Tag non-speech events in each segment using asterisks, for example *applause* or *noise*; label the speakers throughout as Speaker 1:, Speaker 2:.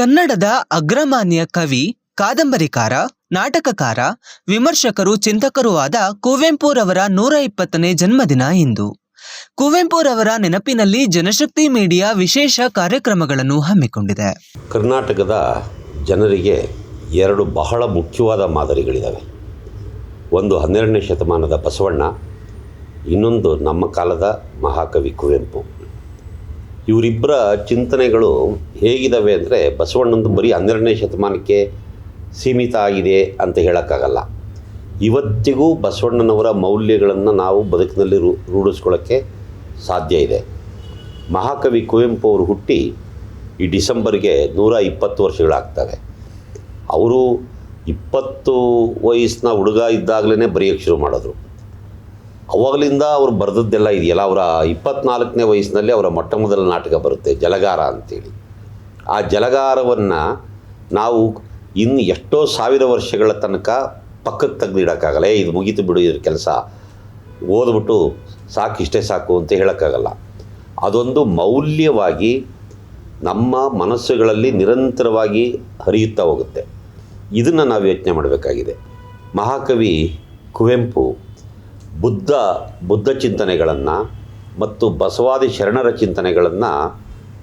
Speaker 1: ಕನ್ನಡದ ಅಗ್ರಮಾನ್ಯ ಕವಿ, ಕಾದಂಬರಿಕಾರ, ನಾಟಕಕಾರ, ವಿಮರ್ಶಕರು, ಚಿಂತಕರೂ ಆದ ಕುವೆಂಪುರವರ ನೂರ ಇಪ್ಪತ್ತನೇ ಜನ್ಮದಿನ ಇಂದು. ಕುವೆಂಪುರವರ ನೆನಪಿನಲ್ಲಿ ಜನಶಕ್ತಿ ಮೀಡಿಯಾ ವಿಶೇಷ ಕಾರ್ಯಕ್ರಮಗಳನ್ನು ಹಮ್ಮಿಕೊಂಡಿದೆ.
Speaker 2: ಕರ್ನಾಟಕದ ಜನರಿಗೆ ಎರಡು ಬಹಳ ಮುಖ್ಯವಾದ ಮಾದರಿಗಳಿದ್ದಾವೆ ಒಂದು ಹನ್ನೆರಡನೇ ಶತಮಾನದ ಬಸವಣ್ಣ, ಇನ್ನೊಂದು ನಮ್ಮ ಕಾಲದ ಮಹಾಕವಿ ಕುವೆಂಪು. ಇವರಿಬ್ಬರ ಚಿಂತನೆಗಳು ಹೇಗಿದ್ದಾವೆ ಅಂದರೆ ಬಸವಣ್ಣಂದು ಬರೀ ಹನ್ನೆರಡನೇ ಶತಮಾನಕ್ಕೆ ಸೀಮಿತ ಆಗಿದೆ ಅಂತ ಹೇಳೋಕ್ಕಾಗಲ್ಲ. ಇವತ್ತಿಗೂ ಬಸವಣ್ಣನವರ ಮೌಲ್ಯಗಳನ್ನು ನಾವು ಬದುಕಿನಲ್ಲಿ ರೂ ರೂಢಿಸ್ಕೊಳ್ಳೋಕ್ಕೆ ಸಾಧ್ಯ ಇದೆ. ಮಹಾಕವಿ ಕುವೆಂಪು ಅವರು ಹುಟ್ಟಿ ಈ ಡಿಸೆಂಬರ್ಗೆ ನೂರ ಇಪ್ಪತ್ತು ವರ್ಷಗಳಾಗ್ತವೆ. ಅವರು ಇಪ್ಪತ್ತು ವಯಸ್ಸಿನ ಹುಡುಗ ಇದ್ದಾಗಲೇ ಬರೆಯೋಕ್ಕೆ ಶುರು ಮಾಡಿದ್ರು. ಅವಾಗಲಿಂದ ಅವ್ರು ಬರೆದದ್ದೆಲ್ಲ ಇದೆಯಲ್ಲ, ಅವರ ಇಪ್ಪತ್ನಾಲ್ಕನೇ ವಯಸ್ಸಿನಲ್ಲಿ ಅವರ ಮೊಟ್ಟ ಮೊದಲ ನಾಟಕ ಬರುತ್ತೆ, ಜಲಗಾರ ಅಂತೇಳಿ. ಆ ಜಲಗಾರವನ್ನು ನಾವು ಇನ್ನು ಎಷ್ಟೋ ಸಾವಿರ ವರ್ಷಗಳ ತನಕ ಪಕ್ಕಕ್ಕೆ ತೆಗೆದಿಡೋಕ್ಕಾಗಲ್ಲ, ಏ, ಇದು ಮುಗಿತು ಬಿಡು, ಇದ್ರ ಕೆಲಸ, ಓದ್ಬಿಟ್ಟು ಸಾಕು, ಇಷ್ಟೇ ಸಾಕು ಅಂತ ಹೇಳೋಕ್ಕಾಗಲ್ಲ. ಅದೊಂದು ಮೌಲ್ಯವಾಗಿ ನಮ್ಮ ಮನಸ್ಸುಗಳಲ್ಲಿ ನಿರಂತರವಾಗಿ ಹರಿಯುತ್ತಾ ಹೋಗುತ್ತೆ. ಇದನ್ನು ನಾವು ಯೋಚನೆ ಮಾಡಬೇಕಾಗಿದೆ. ಮಹಾಕವಿ ಕುವೆಂಪು ಬುದ್ಧ ಬುದ್ಧ ಚಿಂತನೆಗಳನ್ನು ಮತ್ತು ಬಸವಾದಿ ಶರಣರ ಚಿಂತನೆಗಳನ್ನು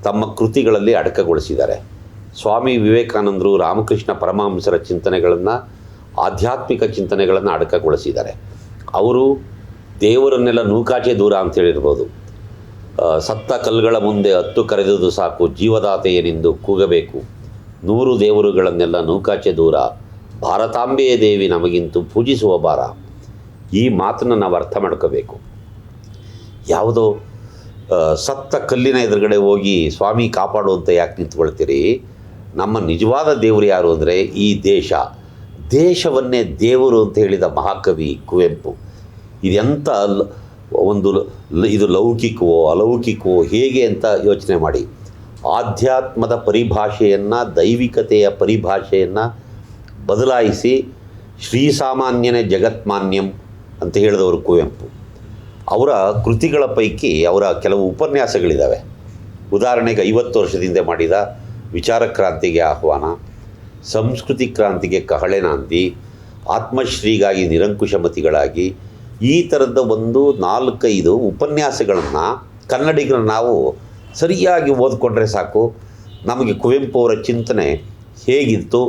Speaker 2: ತಮ್ಮ ಕೃತಿಗಳಲ್ಲಿ ಅಡಕಗೊಳಿಸಿದ್ದಾರೆ. ಸ್ವಾಮಿ ವಿವೇಕಾನಂದರು ರಾಮಕೃಷ್ಣ ಪರಮಹಂಸರ ಚಿಂತನೆಗಳನ್ನು, ಆಧ್ಯಾತ್ಮಿಕ ಚಿಂತನೆಗಳನ್ನು ಅಡಕಗೊಳಿಸಿದ್ದಾರೆ. ಅವರು ದೇವರನ್ನೆಲ್ಲ ನೂಕಾಚೆ ದೂರ ಅಂತ ಹೇಳಿರ್ಬೋದು. ಸತ್ತ ಕಲ್ಲುಗಳ ಮುಂದೆ ಹತ್ತು ಕರೆದುದು ಸಾಕು, ಜೀವದಾತೆಯನೆಂದು ಕೂಗಬೇಕು. ನೂರು ದೇವರುಗಳನ್ನೆಲ್ಲ ನೂಕಾಚೆ ದೂರ, ಭಾರತಾಂಬೆಯ ದೇವಿ ನಮಗಿಂತೂ ಪೂಜಿಸುವ ಭಾರ. ಈ ಮಾತನ್ನು ನಾವು ಅರ್ಥ ಮಾಡ್ಕೋಬೇಕು. ಯಾವುದೋ ಸತ್ತ ಕಲ್ಲಿನ ಎದುರುಗಡೆ ಹೋಗಿ ಸ್ವಾಮಿ ಕಾಪಾಡು ಅಂತ ಯಾಕೆ ನಿಂತ್ಕೊಳ್ತೀರಿ? ನಮ್ಮ ನಿಜವಾದ ದೇವರು ಯಾರು ಅಂದರೆ ಈ ದೇಶ. ದೇಶವನ್ನೇ ದೇವರು ಅಂತ ಹೇಳಿದ ಮಹಾಕವಿ ಕುವೆಂಪು. ಇದೆಂಥ ಒಂದು ಇದು ಲೌಕಿಕವೋ, ಅಲೌಕಿಕವೋ ಹೇಗೆ ಅಂತ ಯೋಚನೆ ಮಾಡಿ. ಆಧ್ಯಾತ್ಮದ ಪರಿಭಾಷೆಯನ್ನು, ದೈವಿಕತೆಯ ಪರಿಭಾಷೆಯನ್ನು ಬದಲಾಯಿಸಿ ಶ್ರೀಸಾಮಾನ್ಯನೇ ಜಗತ್ಮಾನ್ಯಂ ಅಂತ ಹೇಳಿದವರು ಕುವೆಂಪು. ಅವರ ಕೃತಿಗಳ ಪೈಕಿ ಅವರ ಕೆಲವು ಉಪನ್ಯಾಸಗಳಿದ್ದಾವೆ ಉದಾಹರಣೆಗೆ ಐವತ್ತು ವರ್ಷದಿಂದ ಮಾಡಿದ ವಿಚಾರ ಕ್ರಾಂತಿಗೆ ಆಹ್ವಾನ, ಸಂಸ್ಕೃತಿ ಕ್ರಾಂತಿಗೆ ಕಹಳೆ ನಾಂದಿ, ಆತ್ಮಶ್ರೀಗಾಗಿ ನಿರಂಕುಶಮತಿಗಳಾಗಿ ಈ ಥರದ ಒಂದು ನಾಲ್ಕೈದು ಉಪನ್ಯಾಸಗಳನ್ನು ಕನ್ನಡಿಗರು ನಾವು ಸರಿಯಾಗಿ ಓದ್ಕೊಂಡ್ರೆ ಸಾಕು. ನಮಗೆ ಕುವೆಂಪು ಅವರ ಚಿಂತನೆ ಹೇಗಿತ್ತು,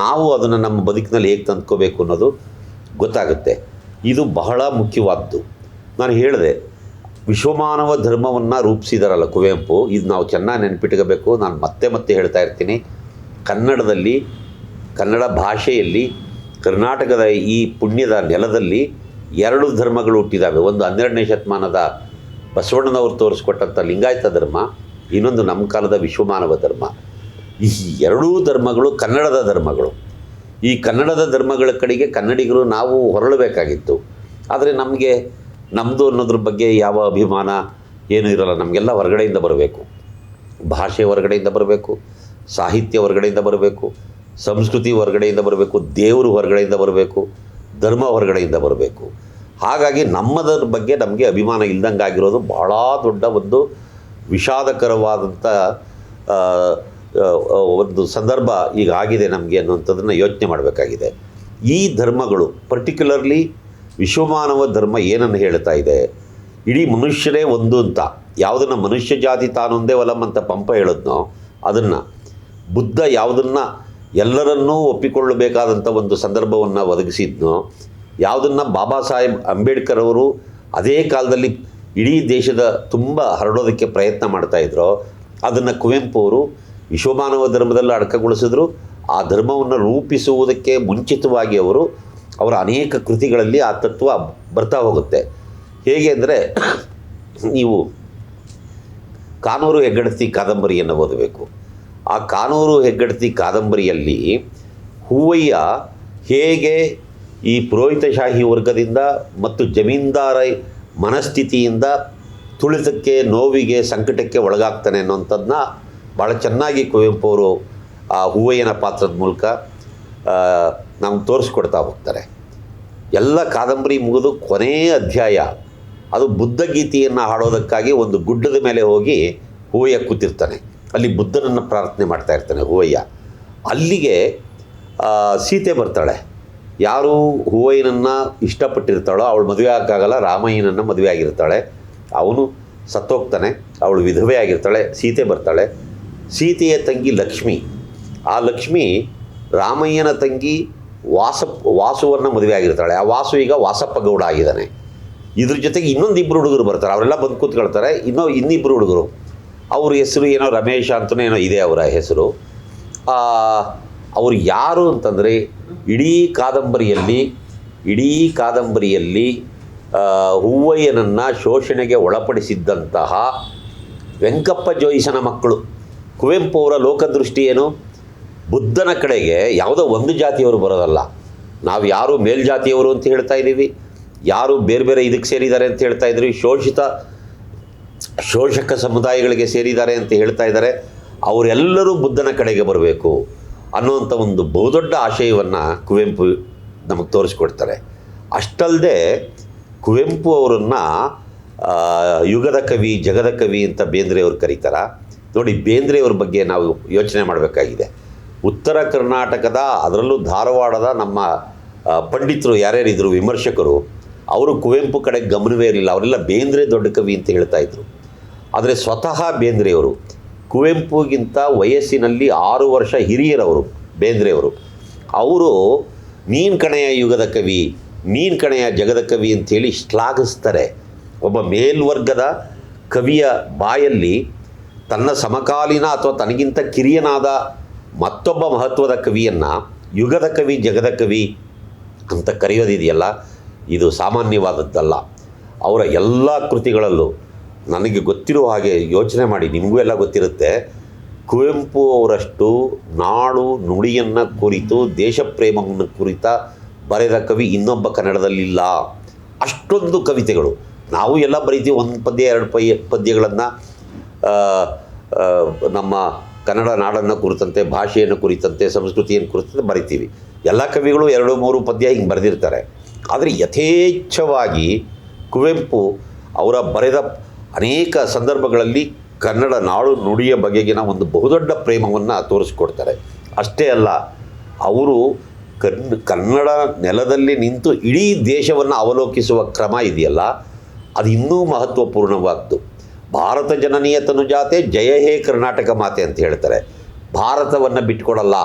Speaker 2: ನಾವು ಅದನ್ನು ನಮ್ಮ ಬದುಕಿನಲ್ಲಿ ಹೇಗೆ ತಂದ್ಕೋಬೇಕು ಅನ್ನೋದು ಗೊತ್ತಾಗುತ್ತೆ. ಇದು ಬಹಳ ಮುಖ್ಯವಾದ್ದು. ನಾನು ಹೇಳಿದೆ, ವಿಶ್ವಮಾನವ ಧರ್ಮವನ್ನು ರೂಪಿಸಿದಾರಲ್ಲ ಕುವೆಂಪು, ಇದು ನಾವು ಚೆನ್ನಾಗಿ ನೆನಪಿಟ್ಕೋಬೇಕು, ನಾನು ಮತ್ತೆ ಮತ್ತೆ ಹೇಳ್ತಾ ಇರ್ತೀನಿ. ಕನ್ನಡದಲ್ಲಿ, ಕನ್ನಡ ಭಾಷೆಯಲ್ಲಿ, ಕರ್ನಾಟಕದ ಈ ಪುಣ್ಯದ ನೆಲದಲ್ಲಿ ಎರಡು ಧರ್ಮಗಳು ಹುಟ್ಟಿದ್ದಾವೆ ಒಂದು ಹನ್ನೆರಡನೇ ಶತಮಾನದ ಬಸವಣ್ಣನವರು ತೋರಿಸ್ಕೊಟ್ಟಂಥ ಲಿಂಗಾಯತ ಧರ್ಮ, ಇನ್ನೊಂದು ನಮ್ಮ ಕಾಲದ ವಿಶ್ವಮಾನವ ಧರ್ಮ. ಈ ಎರಡೂ ಧರ್ಮಗಳು ಕನ್ನಡದ ಧರ್ಮಗಳು. ಈ ಕನ್ನಡದ ಧರ್ಮಗಳ ಕಡೆಗೆ ಕನ್ನಡಿಗರು ನಾವು ಹೊರಳಬೇಕಾಗಿತ್ತು. ಆದರೆ ನಮಗೆ ನಮ್ಮದು ಅನ್ನೋದ್ರ ಬಗ್ಗೆ ಯಾವ ಅಭಿಮಾನ ಏನೂ ಇರಲ್ಲ. ನಮಗೆಲ್ಲ ಹೊರಗಡೆಯಿಂದ ಬರಬೇಕು. ಭಾಷೆ ಹೊರಗಡೆಯಿಂದ ಬರಬೇಕು. ಸಾಹಿತ್ಯ ಹೊರಗಡೆಯಿಂದ ಬರಬೇಕು. ಸಂಸ್ಕೃತಿ ಹೊರಗಡೆಯಿಂದ ಬರಬೇಕು. ದೇವರು ಹೊರಗಡೆಯಿಂದ ಬರಬೇಕು. ಧರ್ಮ ಹೊರಗಡೆಯಿಂದ ಬರಬೇಕು. ಹಾಗಾಗಿ ನಮ್ಮದರ ಬಗ್ಗೆ ನಮಗೆ ಅಭಿಮಾನ ಇಲ್ದಂಗೆ ಆಗಿರೋದು ಭಾಳ ದೊಡ್ಡ ಒಂದು ವಿಷಾದಕರವಾದಂಥ ಒಂದು ಸಂದರ್ಭ ಈಗ ಆಗಿದೆ ನಮಗೆ ಅನ್ನುವಂಥದ್ದನ್ನು ಯೋಚನೆ ಮಾಡಬೇಕಾಗಿದೆ. ಈ ಧರ್ಮಗಳು ಪರ್ಟಿಕ್ಯುಲರ್ಲಿ ವಿಶ್ವಮಾನವ ಧರ್ಮ ಏನನ್ನು ಹೇಳ್ತಾ ಇದೆ? ಇಡೀ ಮನುಷ್ಯರೇ ಒಂದು ಅಂತ. ಯಾವುದನ್ನು ಮನುಷ್ಯ ಜಾತಿ ತಾನೊಂದೇ ವಲಂ ಅಂತ ಪಂಪ ಹೇಳಿದ್ನೋ, ಅದನ್ನು ಬುದ್ಧ ಯಾವುದನ್ನು ಎಲ್ಲರನ್ನೂ ಒಪ್ಪಿಕೊಳ್ಳಬೇಕಾದಂಥ ಒಂದು ಸಂದರ್ಭವನ್ನು ಒದಗಿಸಿದ್ನೋ, ಯಾವುದನ್ನು ಬಾಬಾ ಸಾಹೇಬ್ ಅಂಬೇಡ್ಕರ್ ಅವರು ಅದೇ ಕಾಲದಲ್ಲಿ ಇಡೀ ದೇಶದ ತುಂಬ ಹರಡೋದಕ್ಕೆ ಪ್ರಯತ್ನ ಮಾಡ್ತಾಯಿದ್ರೋ ಅದನ್ನು ಕುವೆಂಪು ಅವರು ವಿಶ್ವಮಾನವ ಧರ್ಮದಲ್ಲಿ ಅಡಕಗೊಳಿಸಿದ್ರು. ಆ ಧರ್ಮವನ್ನು ರೂಪಿಸುವುದಕ್ಕೆ ಮುಂಚಿತವಾಗಿ ಅವರು, ಅವರ ಅನೇಕ ಕೃತಿಗಳಲ್ಲಿ ಆ ತತ್ವ ಬರ್ತಾ ಹೋಗುತ್ತೆ. ಹೇಗೆ ಅಂದರೆ, ನೀವು ಕಾನೂರು ಹೆಗ್ಗಡತಿ ಕಾದಂಬರಿಯನ್ನು ಓದಬೇಕು. ಆ ಕಾನೂರು ಹೆಗ್ಗಡತಿ ಕಾದಂಬರಿಯಲ್ಲಿ ಹೂವಯ್ಯ ಹೇಗೆ ಈ ಪುರೋಹಿತಶಾಹಿ ವರ್ಗದಿಂದ ಮತ್ತು ಜಮೀನ್ದಾರ ಮನಸ್ಥಿತಿಯಿಂದ ತುಳಿತಕ್ಕೆ, ನೋವಿಗೆ, ಸಂಕಟಕ್ಕೆ ಒಳಗಾಗ್ತಾನೆ ಅನ್ನೋಂಥದ್ದನ್ನ ಭಾಳ ಚೆನ್ನಾಗಿ ಕುವೆಂಪು ಅವರು ಆ ಹೂವಯ್ಯನ ಪಾತ್ರದ ಮೂಲಕ ನಮ್ಗೆ ತೋರಿಸ್ಕೊಡ್ತಾ ಹೋಗ್ತಾರೆ. ಎಲ್ಲ ಕಾದಂಬರಿ ಮುಗಿದು ಕೊನೆಯ ಅಧ್ಯಾಯ. ಅದು ಬುದ್ಧ ಗೀತೆಯನ್ನು ಹಾಡೋದಕ್ಕಾಗಿ ಒಂದು ಗುಡ್ಡದ ಮೇಲೆ ಹೋಗಿ ಹೂವಯ್ಯ ಕೂತಿರ್ತಾನೆ. ಅಲ್ಲಿ ಬುದ್ಧನನ್ನು ಪ್ರಾರ್ಥನೆ ಮಾಡ್ತಾ ಇರ್ತಾನೆ ಹೂವಯ್ಯ. ಅಲ್ಲಿಗೆ ಸೀತೆ ಬರ್ತಾಳೆ. ಯಾರು ಹೂವಯ್ಯನನ್ನು ಇಷ್ಟಪಟ್ಟಿರ್ತಾಳೋ ಅವಳು ಮದುವೆ ಆಗೋಕ್ಕಾಗಲ್ಲ, ರಾಮಯ್ಯನನ್ನು ಮದುವೆ ಆಗಿರ್ತಾಳೆ. ಅವನು ಸತ್ತೋಗ್ತಾನೆ, ಅವಳು ವಿಧವೆ ಆಗಿರ್ತಾಳೆ, ಸೀತೆ ಬರ್ತಾಳೆ. ಸೀತೆಯ ತಂಗಿ ಲಕ್ಷ್ಮಿ. ಆ ಲಕ್ಷ್ಮಿ ರಾಮಯ್ಯನ ತಂಗಿ ವಾಸ ವಾಸುವನ್ನ ಮದುವೆ ಆಗಿರ್ತಾಳೆ. ಆ ವಾಸು ಈಗ ವಾಸಪ್ಪ ಗೌಡ ಆಗಿದ್ದಾನೆ. ಇದ್ರ ಜೊತೆಗೆ ಇನ್ನೊಂದು ಇಬ್ಬರು ಹುಡುಗರು ಬರ್ತಾರೆ. ಅವರೆಲ್ಲ ಬಂದು ಕೂತ್ಕೊಳ್ತಾರೆ ಇನ್ನೂ ಇನ್ನಿಬ್ಬರು ಹುಡುಗರು. ಅವ್ರ ಹೆಸರು ಏನೋ ರಮೇಶ ಅಂತಲೇ ಏನೋ ಇದೆ ಅವರ ಹೆಸರು. ಅವರು ಯಾರು ಅಂತಂದರೆ ಇಡೀ ಕಾದಂಬರಿಯಲ್ಲಿ ಇಡೀ ಕಾದಂಬರಿಯಲ್ಲಿ ಹೂವಯ್ಯನನ್ನು ಶೋಷಣೆಗೆ ಒಳಪಡಿಸಿದ್ದಂತಹ ವೆಂಕಪ್ಪ ಜೋಯಿಸನ ಮಕ್ಕಳು. ಕುವೆಂಪು ಅವರ ಲೋಕದೃಷ್ಟಿ ಏನು? ಬುದ್ಧನ ಕಡೆಗೆ ಯಾವುದೋ ಒಂದು ಜಾತಿಯವರು ಬರೋದಲ್ಲ. ನಾವು ಯಾರು ಮೇಲ್ಜಾತಿಯವರು ಅಂತ ಹೇಳ್ತಾ ಇದ್ದೀವಿ. ಯಾರು ಬೇರೆ ಬೇರೆ ಇದಕ್ಕೆ ಸೇರಿದ್ದಾರೆ ಅಂತ ಹೇಳ್ತಾ ಇದ್ರು. ಶೋಷಿತ, ಶೋಷಕ ಸಮುದಾಯಗಳಿಗೆ ಸೇರಿದ್ದಾರೆ ಅಂತ ಹೇಳ್ತಾ ಇದ್ದಾರೆ. ಅವರೆಲ್ಲರೂ ಬುದ್ಧನ ಕಡೆಗೆ ಬರಬೇಕು ಅನ್ನುವಂಥ ಒಂದು ಬಹುದೊಡ್ಡ ಆಶಯವನ್ನು ಕುವೆಂಪು ನಮಗೆ ತೋರಿಸ್ಕೊಡ್ತಾರೆ. ಅಷ್ಟಲ್ಲದೆ ಕುವೆಂಪು ಅವರನ್ನು ಯುಗದ ಕವಿ, ಜಗದ ಕವಿ ಅಂತ ಬೇಂದ್ರೆಯವರು ಕರೀತಾರ. ನೋಡಿ, ಬೇಂದ್ರೆಯವ್ರ ಬಗ್ಗೆ ನಾವು ಯೋಚನೆ ಮಾಡಬೇಕಾಗಿದೆ. ಉತ್ತರ ಕರ್ನಾಟಕದ, ಅದರಲ್ಲೂ ಧಾರವಾಡದ ನಮ್ಮ ಪಂಡಿತರು ಯಾರ್ಯಾರಿದ್ರು, ವಿಮರ್ಶಕರು, ಅವರು ಕುವೆಂಪು ಕಡೆ ಗಮನವೇ ಇರಲಿಲ್ಲ. ಅವರೆಲ್ಲ ಬೇಂದ್ರೆ ದೊಡ್ಡ ಕವಿ ಅಂತ ಹೇಳ್ತಾ ಇದ್ರು. ಆದರೆ ಸ್ವತಃ ಬೇಂದ್ರೆಯವರು, ಕುವೆಂಪುಗಿಂತ ವಯಸ್ಸಿನಲ್ಲಿ ಆರು ವರ್ಷ ಹಿರಿಯರವರು, ಬೇಂದ್ರೆಯವರು. ಅವರು ನೀನ್ ಕಣೆಯ ಯುಗದ ಕವಿ ನೀನ್ ಕಣೆಯ ಜಗದ ಕವಿ ಅಂತೇಳಿ ಶ್ಲಾಘಿಸ್ತಾರೆ. ಒಬ್ಬ ಮೇಲ್ವರ್ಗದ ಕವಿಯ ಬಾಯಲ್ಲಿ ತನ್ನ ಸಮಕಾಲೀನ ಅಥವಾ ತನಗಿಂತ ಕಿರಿಯನಾದ ಮತ್ತೊಬ್ಬ ಮಹತ್ವದ ಕವಿಯನ್ನು ಯುಗದ ಕವಿ, ಜಗದ ಕವಿ ಅಂತ ಕರೆಯೋದಿದೆಯಲ್ಲ? ಇದು ಸಾಮಾನ್ಯವಾದದ್ದಲ್ಲ. ಅವರ ಎಲ್ಲ ಕೃತಿಗಳಲ್ಲೂ ನನಗೆ ಗೊತ್ತಿರುವ ಹಾಗೆ ಯೋಚನೆ ಮಾಡಿ, ನಿಮಗೂ ಎಲ್ಲ ಗೊತ್ತಿರುತ್ತೆ. ಕುವೆಂಪು ಅವರಷ್ಟು ನಾಡು ನುಡಿಯನ್ನು ಕುರಿತು, ದೇಶಪ್ರೇಮವನ್ನು ಕುರಿತ ಬರೆದ ಕವಿ ಇನ್ನೊಬ್ಬ ಕನ್ನಡದಲ್ಲಿಲ್ಲ. ಅಷ್ಟೊಂದು ಕವಿತೆಗಳು. ನಾವು ಎಲ್ಲ ಬರೀತೀವಿ, ಒಂದು ಪದ್ಯ, ಎರಡು ಪೈ ಪದ್ಯಗಳನ್ನು. ನಮ್ಮ ಕನ್ನಡ ನಾಡನ್ನು ಕುರಿತಂತೆ, ಭಾಷೆಯನ್ನು ಕುರಿತಂತೆ, ಸಂಸ್ಕೃತಿಯನ್ನು ಕುರಿತಂತೆ ಬರಿತೀವಿ. ಎಲ್ಲ ಕವಿಗಳು ಎರಡು, ಮೂರು ಪದ್ಯ ಹಿಂಗೆ ಬರೆದಿರ್ತಾರೆ. ಆದರೆ ಯಥೇಚ್ಛವಾಗಿ ಕುವೆಂಪು ಅವರ ಬರೆದ ಅನೇಕ ಸಂದರ್ಭಗಳಲ್ಲಿ ಕನ್ನಡ ನಾಡು ನುಡಿಯ ಬಗೆಗಿನ ಒಂದು ಬಹುದೊಡ್ಡ ಪ್ರೇಮವನ್ನು ತೋರಿಸ್ಕೊಡ್ತಾರೆ. ಅಷ್ಟೇ ಅಲ್ಲ, ಅವರು ಕನ್, ಕನ್ನಡ ನೆಲದಲ್ಲಿ ನಿಂತು ಇಡೀ ದೇಶವನ್ನು ಅವಲೋಕಿಸುವ ಕ್ರಮ ಇದೆಯಲ್ಲ, ಅದು ಇನ್ನೂ ಮಹತ್ವಪೂರ್ಣವಾದ್ದು. ಭಾರತ ಜನನೀಯ ತನುಜಾತೆ ಜಯ ಹೇ ಕರ್ನಾಟಕ ಮಾತೆ ಅಂತ ಹೇಳ್ತಾರೆ. ಭಾರತವನ್ನು ಬಿಟ್ಕೊಡಲ್ಲ.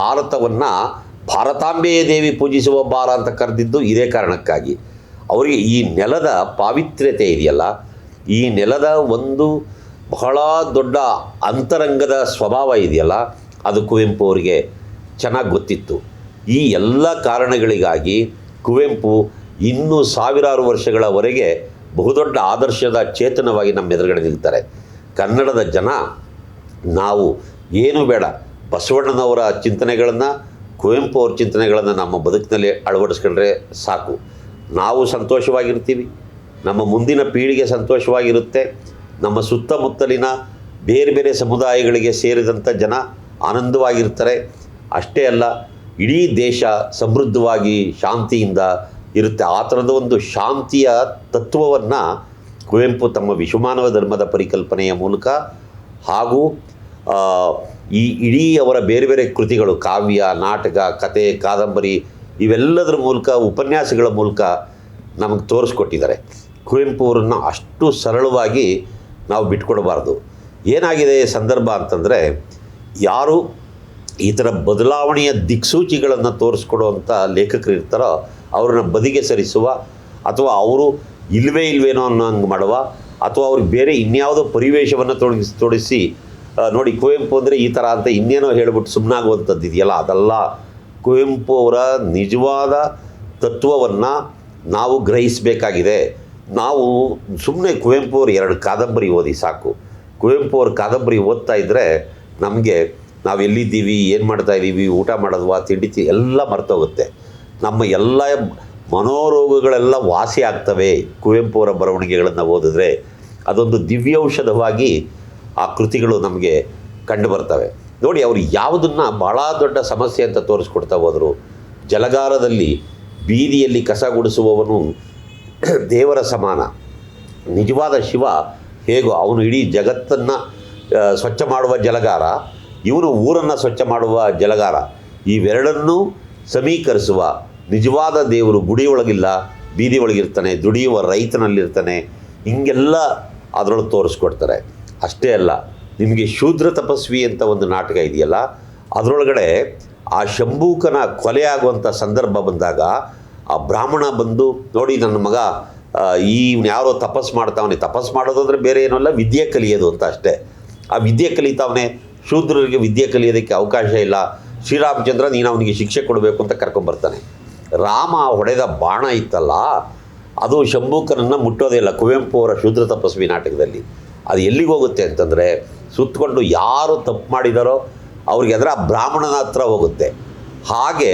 Speaker 2: ಭಾರತವನ್ನು ಭಾರತಾಂಬೆಯ ದೇವಿ ಪೂಜಿಸುವ ಬಾರ ಅಂತ ಕರೆದಿದ್ದು ಇದೇ ಕಾರಣಕ್ಕಾಗಿ. ಅವರಿಗೆ ಈ ನೆಲದ ಪಾವಿತ್ರ್ಯತೆ ಇದೆಯಲ್ಲ, ಈ ನೆಲದ ಒಂದು ಬಹಳ ದೊಡ್ಡ ಅಂತರಂಗದ ಸ್ವಭಾವ ಇದೆಯಲ್ಲ, ಅದು ಕುವೆಂಪು ಅವರಿಗೆ ಚೆನ್ನಾಗಿ ಗೊತ್ತಿತ್ತು. ಈ ಎಲ್ಲ ಕಾರಣಗಳಿಗಾಗಿ ಕುವೆಂಪು ಇನ್ನೂ ಸಾವಿರಾರು ವರ್ಷಗಳವರೆಗೆ ಬಹುದೊಡ್ಡ ಆದರ್ಶದ ಚೇತನವಾಗಿ ನಮ್ಮ ಎದುರುಗಡೆ ನಿಲ್ತಾರೆ. ಕನ್ನಡದ ಜನ, ನಾವು ಏನು ಬೇಡ, ಬಸವಣ್ಣನವರ ಚಿಂತನೆಗಳನ್ನು, ಕುವೆಂಪು ಅವ್ರ ಚಿಂತನೆಗಳನ್ನು ನಮ್ಮ ಬದುಕಿನಲ್ಲಿ ಅಳವಡಿಸ್ಕೊಂಡ್ರೆ ಸಾಕು. ನಾವು ಸಂತೋಷವಾಗಿರ್ತೀವಿ, ನಮ್ಮ ಮುಂದಿನ ಪೀಳಿಗೆ ಸಂತೋಷವಾಗಿರುತ್ತೆ, ನಮ್ಮ ಸುತ್ತಮುತ್ತಲಿನ ಬೇರೆ ಬೇರೆ ಸಮುದಾಯಗಳಿಗೆ ಸೇರಿದಂಥ ಜನ ಆನಂದವಾಗಿರ್ತಾರೆ. ಅಷ್ಟೇ ಅಲ್ಲ, ಇಡೀ ದೇಶ ಸಮೃದ್ಧವಾಗಿ, ಶಾಂತಿಯಿಂದ ಇರುತ್ತೆ. ಆ ಥರದ ಒಂದು ಶಾಂತಿಯ ತತ್ವವನ್ನು ಕುವೆಂಪು ತಮ್ಮ ವಿಶ್ವಮಾನವ ಧರ್ಮದ ಪರಿಕಲ್ಪನೆಯ ಮೂಲಕ ಹಾಗೂ ಈ ಇಡೀ ಅವರ ಬೇರೆ ಬೇರೆ ಕೃತಿಗಳು, ಕಾವ್ಯ, ನಾಟಕ, ಕತೆ, ಕಾದಂಬರಿ, ಇವೆಲ್ಲದರ ಮೂಲಕ, ಉಪನ್ಯಾಸಗಳ ಮೂಲಕ ನಮಗೆ ತೋರಿಸ್ಕೊಟ್ಟಿದ್ದಾರೆ. ಕುವೆಂಪು ಅವರನ್ನು ಅಷ್ಟು ಸರಳವಾಗಿ ನಾವು ಬಿಟ್ಕೊಡಬಾರ್ದು. ಏನಾಗಿದೆ ಸಂದರ್ಭ ಅಂತಂದರೆ, ಯಾರು ಈ ಥರ ಬದಲಾವಣೆಯ ದಿಕ್ಸೂಚಿಗಳನ್ನು ತೋರಿಸ್ಕೊಡುವಂಥ ಲೇಖಕರು ಇರ್ತಾರೋ ಅವ್ರನ್ನ ಬದಿಗೆ ಸರಿಸುವ ಅಥವಾ ಅವರು ಇಲ್ವೇ ಇಲ್ವೇನೋ ಅನ್ನೋ ಹಂಗೆ ಮಾಡುವ ಅಥವಾ ಅವ್ರಿಗೆ ಬೇರೆ ಇನ್ಯಾವುದೋ ಪರಿವೇಶವನ್ನು ತೊಡಗಿಸಿ ತೊಡಿಸಿ ನೋಡಿ ಕುವೆಂಪು ಅಂದರೆ ಈ ಥರ ಅಂತ ಇನ್ನೇನೋ ಹೇಳ್ಬಿಟ್ಟು ಸುಮ್ಮನಾಗುವಂಥದ್ದು ಇದೆಯಲ್ಲ, ಅದಲ್ಲ. ಕುವೆಂಪು ಅವರ ನಿಜವಾದ ತತ್ವವನ್ನು ನಾವು ಗ್ರಹಿಸಬೇಕಾಗಿದೆ. ನಾವು ಸುಮ್ಮನೆ ಕುವೆಂಪು ಅವ್ರ ಎರಡು ಕಾದಂಬರಿ ಓದಿ ಸಾಕು. ಕುವೆಂಪು ಅವ್ರ ಕಾದಂಬರಿ ಓದ್ತಾ ಇದ್ದರೆ ನಮಗೆ ನಾವು ಎಲ್ಲಿದ್ದೀವಿ, ಏನು ಮಾಡ್ತಾ ಇದ್ದೀವಿ ಊಟ ಮಾಡೋದ್ವಾ, ತಿಂಡಿ ಎಲ್ಲ ಮರ್ತೋಗುತ್ತೆ. ನಮ್ಮ ಎಲ್ಲ ಮನೋರೋಗಗಳೆಲ್ಲ ವಾಸಿ ಆಗ್ತವೆ. ಕುವೆಂಪು ಬರವಣಿಗೆಗಳನ್ನು ಓದಿದ್ರೆ ಅದೊಂದು ದಿವ್ಯೌಷಧವಾಗಿ ಆ ಕೃತಿಗಳು ನಮಗೆ ಕಂಡು ಬರ್ತವೆ. ನೋಡಿ, ಅವರು ಯಾವುದನ್ನು ಭಾಳ ದೊಡ್ಡ ಸಮಸ್ಯೆ ಅಂತ ತೋರಿಸ್ಕೊಡ್ತಾ ಹೋದರು. ಜಲಗಾರದಲ್ಲಿ ಬೀದಿಯಲ್ಲಿ ಕಸ ಗುಡಿಸುವವನು *clears throat* ದೇವರ ಸಮಾನ. ನಿಜವಾದ ಶಿವ ಹೇಗೋ, ಅವನು ಇಡೀ ಜಗತ್ತನ್ನು ಸ್ವಚ್ಛ ಮಾಡುವ ಜಲಗಾರ, ಇವನು ಊರನ್ನು ಸ್ವಚ್ಛ ಮಾಡುವ ಜಲಗಾರ. ಇವೆರಡನ್ನೂ ಸಮೀಕರಿಸುವ ನಿಜವಾದ ದೇವರು ಗುಡಿ ಒಳಗಿಲ್ಲ ಬೀದಿ ಒಳಗಿರ್ತಾನೆ ದುಡಿಯುವ ರೈತನಲ್ಲಿರ್ತಾನೆ, ಹಿಂಗೆಲ್ಲ ಅದರೊಳಗೆ ತೋರಿಸ್ಕೊಡ್ತಾರೆ. ಅಷ್ಟೇ ಅಲ್ಲ, ನಿಮಗೆ ಶೂದ್ರ ತಪಸ್ವಿ ಅಂತ ಒಂದು ನಾಟಕ ಇದೆಯಲ್ಲ, ಅದರೊಳಗಡೆ ಆ ಶಂಭೂಕನ ಕೊಲೆ ಆಗುವಂಥ ಸಂದರ್ಭ ಬಂದಾಗ ಆ ಬ್ರಾಹ್ಮಣ ಬಂದು, ನೋಡಿ ನನ್ನ ಮಗ ಇವ್ನು ಯಾರೋ ತಪಸ್ ಮಾಡ್ತಾವನೆ, ತಪಸ್ ಮಾಡೋದು ಅಂದರೆ ಬೇರೆ ಏನೂ ಅಲ್ಲ, ವಿದ್ಯೆ ಕಲಿಯೋದು ಅಂತ ಅಷ್ಟೇ. ಆ ವಿದ್ಯೆ ಕಲಿತಾವನೆ, ಶೂದ್ರರಿಗೆ ವಿದ್ಯೆ ಕಲಿಯೋದಕ್ಕೆ ಅವಕಾಶ ಇಲ್ಲ, ಶ್ರೀರಾಮಚಂದ್ರ ನೀನು ಅವನಿಗೆ ಶಿಕ್ಷೆ ಕೊಡಬೇಕು ಅಂತ ಕರ್ಕೊಂಬರ್ತಾನೆ. ರಾಮ ಹೊಡೆದ ಬಾಣ ಇತ್ತಲ್ಲ, ಅದು ಶಂಭೂಕನನ್ನು ಮುಟ್ಟೋದೇ ಇಲ್ಲ. ಕುವೆಂಪು ಅವರ ಶೂದ್ರ ತಪಸ್ವಿ ನಾಟಕದಲ್ಲಿ. ಅದು ಎಲ್ಲಿಗೆ ಹೋಗುತ್ತೆ ಅಂತಂದರೆ ಸುತ್ತಕೊಂಡು ಯಾರು ತಪ್ಪು ಮಾಡಿದಾರೋ ಅವ್ರಿಗೆ ಅದರ ಬ್ರಾಹ್ಮಣನ ಹತ್ರ ಹೋಗುತ್ತೆ. ಹಾಗೆ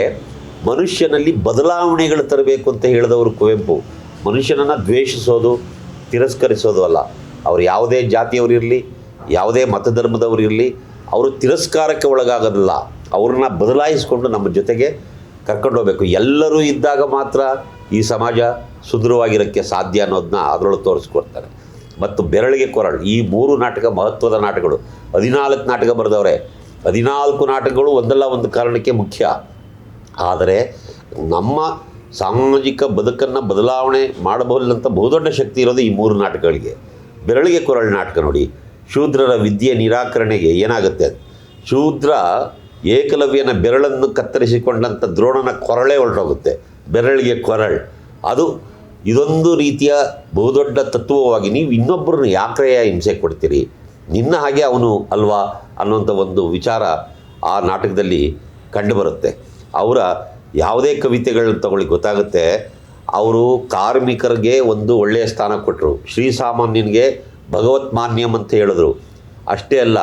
Speaker 2: ಮನುಷ್ಯನಲ್ಲಿ ಬದಲಾವಣೆಗಳು ತರಬೇಕು ಅಂತ ಹೇಳಿದವರು ಕುವೆಂಪು. ಮನುಷ್ಯನನ್ನು ದ್ವೇಷಿಸೋದು, ತಿರಸ್ಕರಿಸೋದು ಅಲ್ಲ. ಅವ್ರು ಯಾವುದೇ ಜಾತಿಯವರಿರಲಿ ಯಾವುದೇ ಮತಧರ್ಮದವರಿರಲಿ ಅವರು ತಿರಸ್ಕಾರಕ್ಕೆ ಒಳಗಾಗೋದಿಲ್ಲ. ಅವ್ರನ್ನ ಬದಲಾಯಿಸಿಕೊಂಡು ನಮ್ಮ ಜೊತೆಗೆ ಕರ್ಕೊಂಡು ಹೋಗಬೇಕು. ಎಲ್ಲರೂ ಇದ್ದಾಗ ಮಾತ್ರ ಈ ಸಮಾಜ ಸುದೃಢವಾಗಿರೋಕ್ಕೆ ಸಾಧ್ಯ ಅನ್ನೋದನ್ನ ಅದರೊಳಗೆ ತೋರಿಸ್ಕೊಡ್ತಾರೆ. ಮತ್ತು ಬೆರಳಿಗೆ ಕೊರಳು. ಈ ಮೂರು ನಾಟಕ ಮಹತ್ವದ ನಾಟಕಗಳು. ಹದಿನಾಲ್ಕು ನಾಟಕ ಬರೆದವ್ರೆ. ಹದಿನಾಲ್ಕು ನಾಟಕಗಳು ಒಂದಲ್ಲ ಒಂದು ಕಾರಣಕ್ಕೆ ಮುಖ್ಯ. ಆದರೆ ನಮ್ಮ ಸಾಮಾಜಿಕ ಬದುಕನ್ನು ಬದಲಾವಣೆ ಮಾಡಬಹುದಂಥ ಬಹುದೊಡ್ಡ ಶಕ್ತಿ ಇರೋದು ಈ ಮೂರು ನಾಟಕಗಳಿಗೆ. ಬೆರಳಿಗೆ ಕೊರಳು ನಾಟಕ ನೋಡಿ. ಶೂದ್ರರ ವಿದ್ಯೆ ನಿರಾಕರಣೆಗೆ ಏನಾಗುತ್ತೆ? ಶೂದ್ರ ಏಕಲವ್ಯನ ಬೆರಳನ್ನು ಕತ್ತರಿಸಿಕೊಂಡಂಥ ದ್ರೋಣನ ಕೊರಳೇ ಹೊರಟೋಗುತ್ತೆ. ಬೆರಳಿಗೆ ಕೊರಳ್. ಅದು ಇದೊಂದು ರೀತಿಯ ಬಹುದೊಡ್ಡ ತತ್ವವಾಗಿ ನೀವು ಇನ್ನೊಬ್ಬರನ್ನು ಯಾಕ್ರೆಯ ಹಿಂಸೆ ಕೊಡ್ತೀರಿ? ನಿನ್ನ ಹಾಗೆ ಅವನು ಅಲ್ವಾ? ಅನ್ನುವಂಥ ಒಂದು ವಿಚಾರ ಆ ನಾಟಕದಲ್ಲಿ ಕಂಡುಬರುತ್ತೆ. ಅವರ ಯಾವುದೇ ಕವಿತೆಗಳನ್ನ ತಗೊಳ್ಳಿ ಗೊತ್ತಾಗುತ್ತೆ. ಅವರು ಕಾರ್ಮಿಕರಿಗೆ ಒಂದು ಒಳ್ಳೆಯ ಸ್ಥಾನ ಕೊಟ್ಟರು ಶ್ರೀಸಾಮಾನ್ಯನಿಗೆ ಭಗವತ್ ಮಾನ್ಯಂ ಅಂತ ಹೇಳಿದ್ರು. ಅಷ್ಟೇ ಅಲ್ಲ,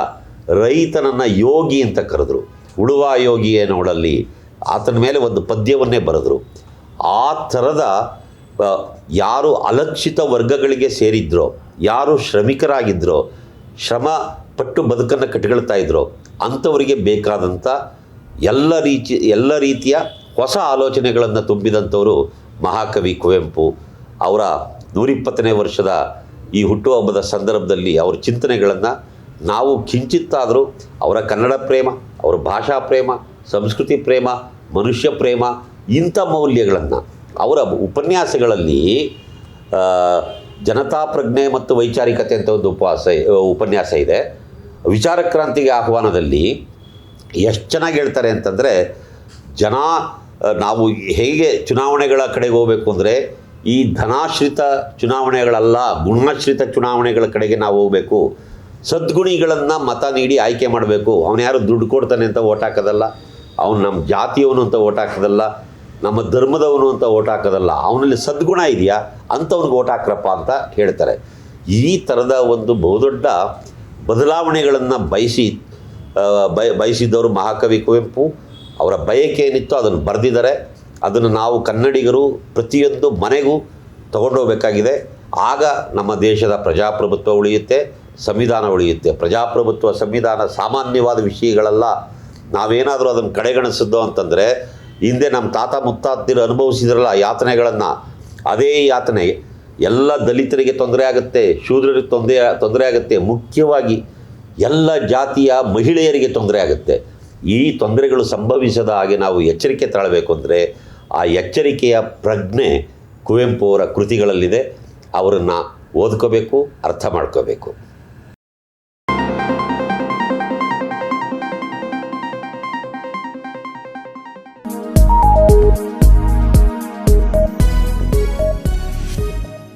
Speaker 2: ರೈತನನ್ನು ಯೋಗಿ ಅಂತ ಕರೆದ್ರು. ಉಳುವ ಯೋಗಿಯೇ ನೋಡಲ್ಲಿ ಆತನ ಮೇಲೆ ಒಂದು ಪದ್ಯವನ್ನೇ ಬರೆದ್ರು. ಆ ಥರದ ಯಾರು ಅಲಕ್ಷಿತ ವರ್ಗಗಳಿಗೆ ಸೇರಿದ್ರೋ, ಯಾರು ಶ್ರಮಿಕರಾಗಿದ್ದರೋ ಶ್ರಮ ಪಟ್ಟು ಬದುಕನ್ನು ಕಟ್ಟಿಕೊಳ್ತಾ ಇದ್ರೋ, ಅಂಥವರಿಗೆ ಬೇಕಾದಂಥ ಎಲ್ಲ ರೀತಿ, ಎಲ್ಲ ರೀತಿಯ ಹೊಸ ಆಲೋಚನೆಗಳನ್ನು ತುಂಬಿದಂಥವರು ಮಹಾಕವಿ ಕುವೆಂಪು. ಅವರ ನೂರಿಪ್ಪತ್ತನೇ ವರ್ಷದ ಈ ಹುಟ್ಟುಹಬ್ಬದ ಸಂದರ್ಭದಲ್ಲಿ ಅವರ ಚಿಂತನೆಗಳನ್ನು ನಾವು ಕಿಂಚಿತ್ತಾದರೂ ಅವರ ಕನ್ನಡ ಪ್ರೇಮ ಅವರ ಭಾಷಾ ಪ್ರೇಮ, ಸಂಸ್ಕೃತಿ ಪ್ರೇಮ, ಮನುಷ್ಯ ಪ್ರೇಮ, ಇಂಥ ಮೌಲ್ಯಗಳನ್ನು ಅವರ ಉಪನ್ಯಾಸಗಳಲ್ಲಿ ಜನತಾ ಪ್ರಜ್ಞೆ ಮತ್ತು ವೈಚಾರಿಕತೆ ಅಂತ ಒಂದು ಉಪವಾಸ, ಉಪನ್ಯಾಸ ಇದೆ. ವಿಚಾರ ಕ್ರಾಂತಿಗೆ ಆಹ್ವಾನದಲ್ಲಿ ಎಷ್ಟು ಚೆನ್ನಾಗಿ ಹೇಳ್ತಾರೆ ಅಂತಂದರೆ, ಜನ, ನಾವು ಹೇಗೆ ಚುನಾವಣೆಗಳ ಕಡೆಗೆ ಹೋಗಬೇಕು ಅಂದರೆ, ಈ ಧನಾಶ್ರಿತ ಚುನಾವಣೆಗಳಲ್ಲ, ಗುಣಾಶ್ರಿತ ಚುನಾವಣೆಗಳ ಕಡೆಗೆ ನಾವು ಹೋಗಬೇಕು. ಸದ್ಗುಣಿಗಳನ್ನು ಮತ ನೀಡಿ ಆಯ್ಕೆ ಮಾಡಬೇಕು. ಅವನು ಯಾರು ದುಡ್ಡು ಕೊಡ್ತಾನೆ ಅಂತ ಓಟ್ ಹಾಕೋದಲ್ಲ, ಅವನು ನಮ್ಮ ಜಾತಿಯವನು ಅಂತ ಓಟ್ ಹಾಕೋದಲ್ಲ, ನಮ್ಮ ಧರ್ಮದವನು ಅಂತ ಓಟ್ ಹಾಕೋದಲ್ಲ, ಅವನಲ್ಲಿ ಸದ್ಗುಣ ಇದೆಯಾ? ಅಂಥವ್ನಿಗೆ ಓಟ್ ಹಾಕ್ರಪ್ಪ ಅಂತ ಹೇಳ್ತಾರೆ. ಈ ಥರದ ಒಂದು ಬಹುದೊಡ್ಡ ಬದಲಾವಣೆಗಳನ್ನು ಬಯಸಿ ಬಯ, ಬಯಸಿದ್ದವರು ಮಹಾಕವಿ ಕುವೆಂಪು. ಅವರ ಬಯಕೆ ಏನಿತ್ತು ಅದನ್ನು ಬರೆದಿದ್ದಾರೆ. ಅದನ್ನು ನಾವು ಕನ್ನಡಿಗರು ಪ್ರತಿಯೊಂದು ಮನೆಗೂ ತಗೊಂಡೋಗ್ಬೇಕಾಗಿದೆ ಆಗ ನಮ್ಮ ದೇಶದ ಪ್ರಜಾಪ್ರಭುತ್ವ ಉಳಿಯುತ್ತೆ. ಸಂವಿಧಾನ ಉಳಿಯುತ್ತೆ. ಪ್ರಜಾಪ್ರಭುತ್ವ, ಸಂವಿಧಾನ ಸಾಮಾನ್ಯವಾದ ವಿಷಯಗಳೆಲ್ಲ ನಾವೇನಾದರೂ ಅದನ್ನು ಕಡೆಗಣಿಸಿದ್ದು ಅಂತಂದರೆ, ಹಿಂದೆ ನಮ್ಮ ತಾತ ಮುತ್ತಾತಿರು ಅನುಭವಿಸಿದ್ರಲ್ಲ ಯಾತನೆಗಳನ್ನು, ಅದೇ ಯಾತನೆ. ಎಲ್ಲ ದಲಿತರಿಗೆ ತೊಂದರೆ ಆಗುತ್ತೆ, ಶೂದ್ರರಿಗೆ ತೊಂದರೆ ತೊಂದರೆ ಆಗುತ್ತೆ. ಮುಖ್ಯವಾಗಿ ಎಲ್ಲ ಜಾತಿಯ ಮಹಿಳೆಯರಿಗೆ ತೊಂದರೆ ಆಗುತ್ತೆ. ಈ ತೊಂದರೆಗಳು ಸಂಭವಿಸದ ಹಾಗೆ ನಾವು ಎಚ್ಚರಿಕೆ ತಾಳಬೇಕು ಅಂದರೆ, ಆ ಎಚ್ಚರಿಕೆಯ ಪ್ರಜ್ಞೆ ಕುವೆಂಪು ಅವರ ಕೃತಿಗಳಲ್ಲಿದೆ. ಅವರನ್ನು ಓದ್ಕೋಬೇಕು, ಅರ್ಥ ಮಾಡ್ಕೋಬೇಕು.